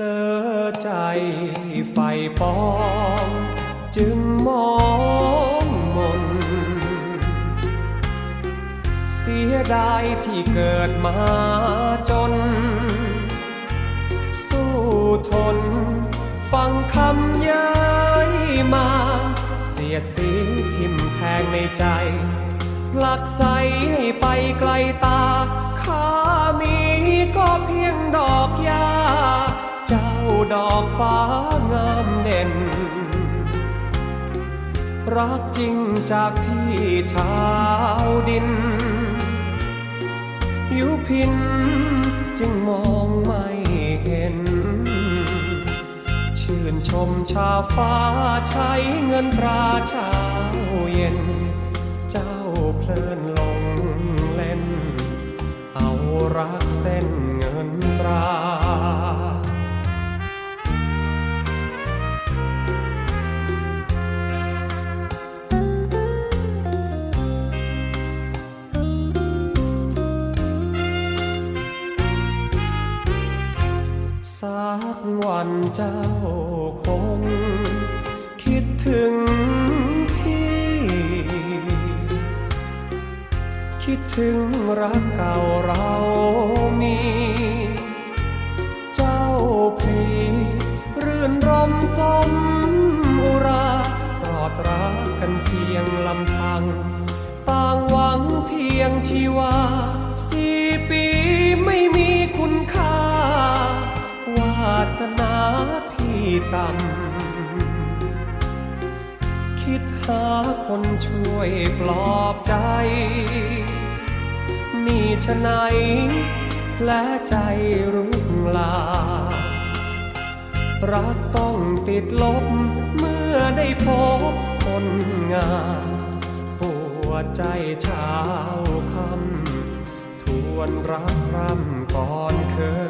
ลอใจไฟปอง จึงมองมน เสียดายที่เกิดมาจน สู้ทน ฟังคำย้ายมา เสียดสีทิมแทงในใจผลักใสให้ไปไกลตา อกฟ้างามเด่น รักจริงจากพี่ชาวดิน ยุพินจึงมองไม่เห็น ชื่นชมชาวฟ้าใช้เงินตราเช้าเย็น เจ้าเพลินลงเล่น เอารักเส้นเงินตรา วันเจ้าคง คิดถึงพี่ คิดถึงรักเก่าเรามี เจ้าพีรื่นรมสมอุรารอดรักกันเพียงลำพัง ต่างหวังเพียงชีวา ต่ำคิดหาคนช่วยปลอบใจ นี่ฉะไหนแผลใจรุกลา รักต้องติดลบเมื่อได้พบคนงามปวดใจเช้าคำทวนรักรำก่อนเคย